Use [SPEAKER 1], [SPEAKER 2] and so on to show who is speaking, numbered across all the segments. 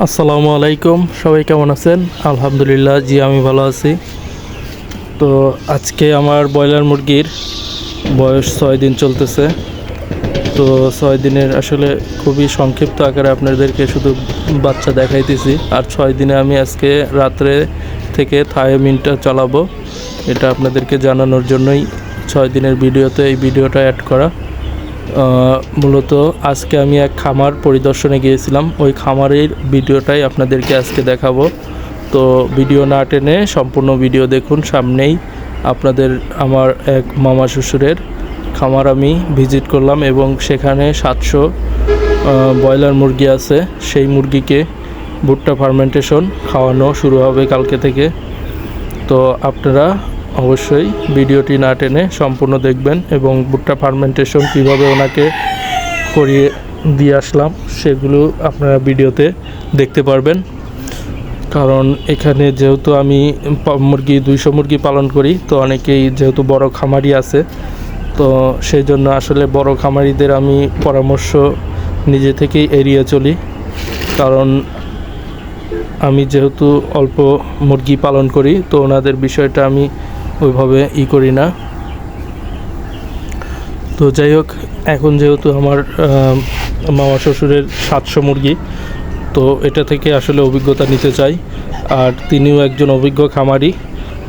[SPEAKER 1] আসসালামু আলাইকুম, সবাই কেমন আছেন? আলহামদুলিল্লাহ, জি, আমি ভালো আছি। তো আজকে আমার ব্রয়লার মুরগির বয়স ছয় দিন চলতেছে। তো ছয় দিনের আসলে খুবই সংক্ষিপ্ত আকারে আপনাদেরকে শুধু বাচ্চা দেখাইতেছি। আর ছয় দিনে আমি আজকে রাত্রে থেকে থায়োমিনটা চালাবো। এটা আপনাদেরকে জানানোর জন্যই ছয় দিনের ভিডিওতে এই ভিডিওটা অ্যাড করা। মূলত আজকে আমি এক খামার পরিদর্শনে গিয়েছিলাম। ওই খামারের ভিডিওটাই আপনাদেরকে আজকে দেখাবো। তো ভিডিও না টেনে সম্পূর্ণ ভিডিও দেখুন। সামনেই আপনাদের আমার এক মামা শ্বশুরের খামার আমি ভিজিট করলাম এবং সেখানে সাতশো ব্রয়লার মুরগি আছে। সেই মুরগিকে ভুট্টা ফার্মেন্টেশন খাওয়ানো শুরু হবে কালকে থেকে। তো আপনারা অবশ্যই ভিডিওটি না টেনে সম্পূর্ণ দেখবেন এবং ভুট্টা ফার্মেন্টেশন কীভাবে ওনাকে করিয়ে দিয়ে আসলাম সেগুলো আপনারা ভিডিওতে দেখতে পারবেন। কারণ এখানে যেহেতু আমি মুরগি দুইশো মুরগি পালন করি, তো অনেকেই যেহেতু বড় খামারি আছে, তো সেই জন্য আসলে বড় খামারিদের আমি পরামর্শ নিজে থেকেই এড়িয়ে চলি। কারণ আমি যেহেতু অল্প মুরগি পালন করি, তো ওনাদের বিষয়টা আমি ওইভাবে ই করি না। তো যাই হোক এখন যেহেতু আমার মামা শ্বশুরের সাতশো মুরগি, তো এটা থেকে আসলে অভিজ্ঞতা নিতে চাই। আর তিনিও একজন অভিজ্ঞ খামারি,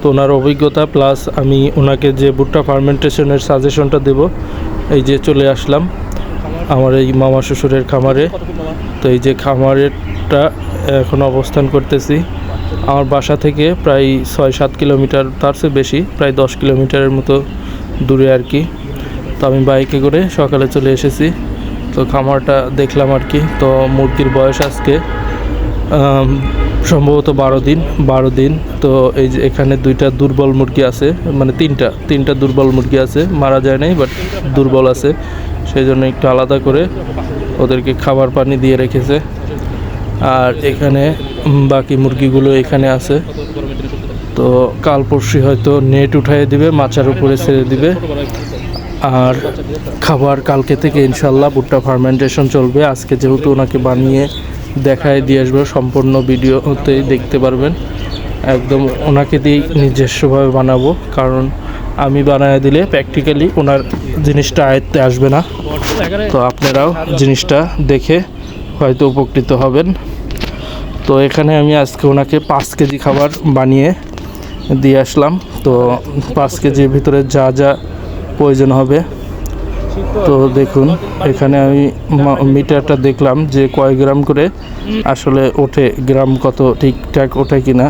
[SPEAKER 1] তো ওনার অভিজ্ঞতা প্লাস আমি ওনাকে যে ভুট্টা ফার্মেন্টেশনের সাজেশনটা দেব, এই যে চলে আসলাম আমার এই মামা শ্বশুরের খামারে। তো এই যে খামারেরটা এখন অবস্থান করতেছি। আমার বাসা থেকে প্রায় ছয় সাত কিলোমিটার, তার চেয়ে বেশি, প্রায় দশ কিলোমিটারের মতো দূরে আর কি। তো আমি বাইকে করে সকালে চলে এসেছি। তো খামারটা দেখলাম আর কি। তো মুরগির বয়স আজকে সম্ভবত বারো দিন বারো দিন। তো এই যে এখানে দুইটা দুর্বল মুরগি আছে মানে তিনটা তিনটা দুর্বল মুরগি আছে। মারা যায় নাই বাট দুর্বল আছে। সেই জন্য একটু আলাদা করে ওদেরকে খাবার পানি দিয়ে রেখেছে। আর এখানে বাকি মুরগিগুলো এখানে আছে। তো কাল পরশু হয়তো নেট উঠাই দিবে, মাচার উপরে ছেড়ে দিবে। আর খাবার কালকে থেকে ইনশাল্লাহ ভুট্টা ফার্মেন্টেশন চলবে। আজকে যেহেতু ওনাকে বানিয়ে দেখায় দিয়ে আসবে, সম্পূর্ণ ভিডিওতেই দেখতে পারবেন। একদম ওনাকে দিয়েই নিজস্বভাবে বানাবো, কারণ আমি বানায় দিলে প্র্যাকটিক্যালি ওনার জিনিসটা আয়ত্তে আসবে না। তো আপনারাও জিনিসটা দেখে হয়তো উপকৃত হবেন। তো এখানে আমি আজকে ওনাকে পাঁচ কেজি খাবার বানিয়ে দিয়ে আসলাম। তো পাঁচ কেজির ভিতরে যা যা প্রয়োজন হবে। তো দেখুন, এখানে আমি মিটারটা দেখলাম যে কয় গ্রাম করে, আসলে ওঠে গ্রাম কত ঠিকঠাক ওঠে কিনা।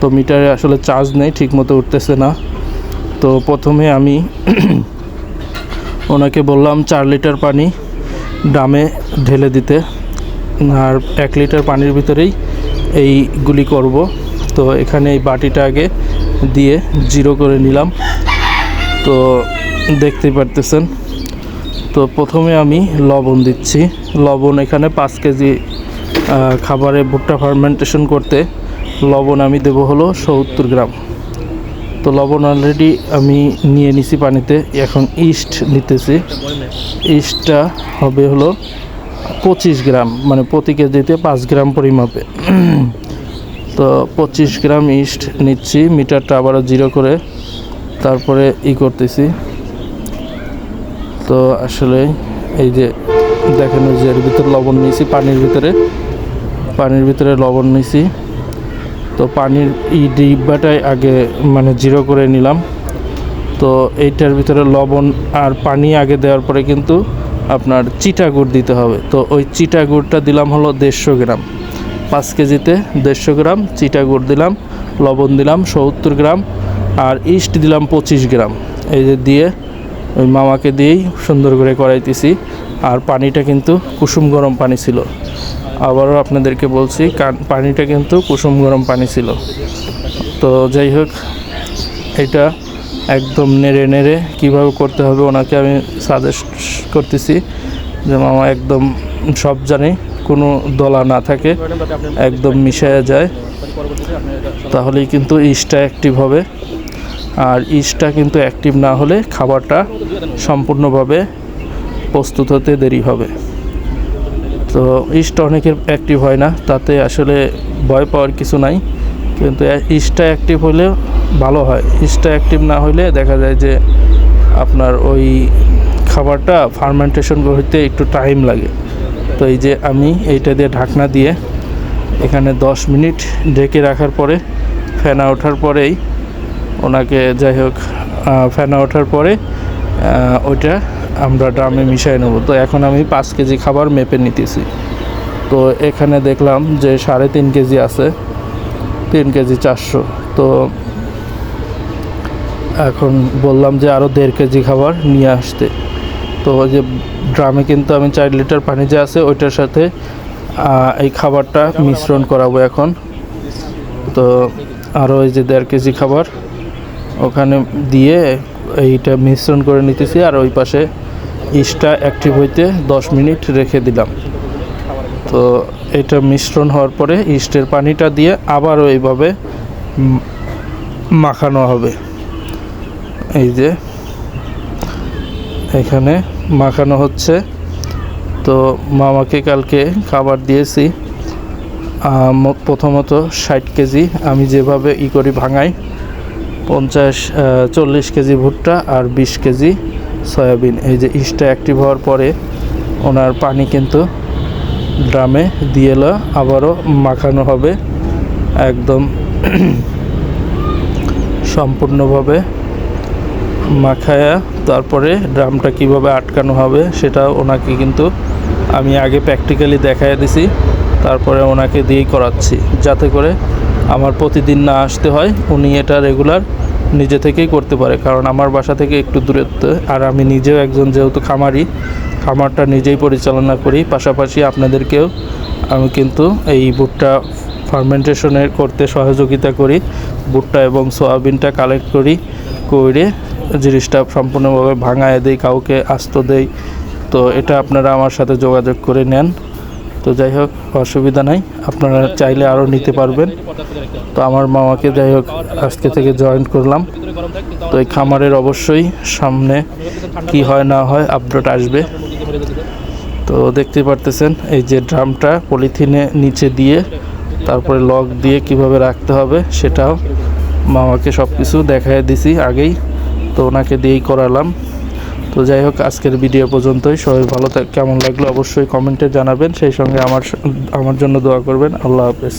[SPEAKER 1] তো মিটারে আসলে চার্জ নেই ঠিক মতো উঠতেছে না। তো প্রথমে আমি ওনাকে বললাম চার লিটার পানি ড্রামে ঢেলে দিতে। আর এক লিটার পানির ভিতরেই এইগুলি করব। তো এখানে এই বাটিটা আগে দিয়ে জিরো করে নিলাম। তো দেখতেই পারতেছেন। তো প্রথমে আমি লবণ দিচ্ছি। লবণ এখানে পাঁচ কেজি খাবারে ভুট্টা ফার্মেন্টেশন করতে লবণ আমি দেবো হলো সত্তর গ্রাম। তো লবণ অলরেডি আমি নিয়ে নিছি পানিতে। এখন ইস্ট নিতেছি। ইস্টটা হবে হলো পঁচিশ গ্রাম মানে প্রতি কেজিতে পাঁচ গ্রাম পরিমাপে। তো পঁচিশ গ্রাম ইস্ট নিচ্ছি, মিটারটা আবারও জিরো করে তারপরে ই করতেছি। তো আসলে এই যে দেখেন যে এর ভিতরে লবণ নিয়েছি, পানির ভিতরে পানির ভিতরে লবণ নিয়েছি। তো পানির এই ডিব্বাটাই আগে মানে জিরো করে নিলাম। তো এইটার ভিতরে লবণ আর পানি আগে দেওয়ার পরে কিন্তু আপনার চিটা গুড় দিতে হবে। তো ওই চিটা গুড়টা দিলাম হলো দেড়শো গ্রাম। পাঁচ কেজিতে দেড়শো গ্রাম চিটা গুড় দিলাম, লবণ দিলাম সত্তর গ্রাম আর ইস্ট দিলাম পঁচিশ গ্রাম। এই যে দিয়ে ওই মামাকে দিয়েই সুন্দর করে করাইতেছি। আর পানিটা কিন্তু কুসুম গরম পানি ছিল। আবারও আপনাদেরকে বলছি পানিটা কিন্তু কুসুম গরম পানি ছিল। তো যাই হোক, এটা একদম নেড়ে নেড়ে কীভাবে করতে হবে ওনাকে আমি সাজেস্ট করতেছি যে মামা একদম সব জানি, কোনো দলা না থাকে, একদম মিশায়া যায়। তাহলেই কিন্তু ইস্টটা অ্যাক্টিভ হবে। আর ইস্টটা কিন্তু অ্যাক্টিভ না হলে খাবারটা সম্পূর্ণভাবে প্রস্তুত হতে দেরি হবে। তো ইস্ট অনেকের অ্যাক্টিভ হয় না, তাতে আসলে ভয় পাওয়ার কিছু নাই। কিন্তু ইস্টা অ্যাক্টিভ হলে ভালো হয়। ইস্টা অ্যাক্টিভ না হলে দেখা যায় যে আপনার ওই খাবারটা ফার্মেন্টেশন হইতে একটু টাইম লাগে। তো এই যে আমি এইটা দিয়ে ঢাকনা দিয়ে এখানে দশ মিনিট ঢেকে রাখার পরে, ফেনা ওঠার পরেই ওনাকে যাই হোক ফেনা ওঠার পরে ওইটা আমরা ড্রামে মিশাই নেব। তো এখন আমি পাঁচ কেজি খাবার মেপে নিতেছি। তো এখানে দেখলাম যে সাড়ে তিন কেজি আছে। তিন কেজি চারশো। তো এখন বললাম যে আরও দেড় কেজি খাবার নিয়ে আসতে। তো ওই যে ড্রামে কিন্তু আমি চার লিটার পানি যে আছে, ওইটার সাথে এই খাবারটা মিশ্রণ করাবো এখন। তো আরও এই যে দেড় কেজি খাবার ওখানে দিয়ে এইটা মিশ্রণ করে নিতেছি আর ওই পাশে ইস্টটা অ্যাক্টিভ হইতে দশ মিনিট রেখে দিলাম। তো এটা মিশ্রণ হওয়ার পরে ইস্টের পানিটা দিয়ে আবারও এইভাবে মাখানো হবে। এই যে এখানে মাখানো হচ্ছে। তো মামাকে কালকে খাবার দিয়েছি। প্রথমত ষাট কেজি। আমি যেভাবে ই করি ভাঙাই, পঞ্চাশ চল্লিশ কেজি ভুট্টা আর বিশ কেজি সয়াবিন। এই যে ইস্টটা অ্যাক্টিভ হওয়ার পরে ওনার পানি কিন্তু ড্রামে দিয়ে এলো আবারও মাখানো হবে একদম সম্পূর্ণভাবে মাখায়া তারপরে ড্রামটা কীভাবে আটকানো হবে সেটা ওনাকে কিন্তু আমি আগে প্র্যাকটিক্যালি দেখাই দিছি, তারপরে ওনাকে দিয়েই করাচ্ছি, যাতে করে আমার প্রতিদিন না আসতে হয়। উনি এটা রেগুলার নিজে থেকেই করতে পারে, কারণ আমার বাসা থেকে একটু দূরত্ব। আর আমি নিজেও একজন যেহেতু খামারি, খামারটা নিজেই পরিচালনা করি। পাশাপাশি আপনাদেরকেও আমি কিন্তু এই ভুট্টা ফার্মেন্টেশনের করতে সহযোগিতা করি। ভুট্টা এবং সয়াবিনটা কালেক্ট করি, করে জিনিসটা সম্পূর্ণভাবে ভাঙায় দেই, কাউকে আস্ত দেই। তো এটা আপনারা আমার সাথে যোগাযোগ করে নেন। তো যাই হোক, অসুবিধা নাই। আপনারা চাইলে আরও নিতে পারবেন। তো আমার মামাকে যাই হোক, আজকে থেকে জয়েন করলাম। তো এই খামারের অবশ্যই সামনে কি হয় না হয় আপডেট আসবে। তো দেখতে পারতেছেন, এই যে ড্রামটা পলিথিনে নিচে দিয়ে, তারপরে লক দিয়ে কীভাবে রাখতে হবে সেটাও মামাকে সব কিছু দেখায় দিছি আগেই। তো ওনাকে দিয়েই করালাম। তো যাই হোক, আজকের ভিডিও পর্যন্তই। সবাই ভালো কেমন লাগল অবশ্যই কমেন্টে জানাবেন। সেই সঙ্গে আমার আমার জন্য দোয়া করবেন। আল্লাহ হাফেজ।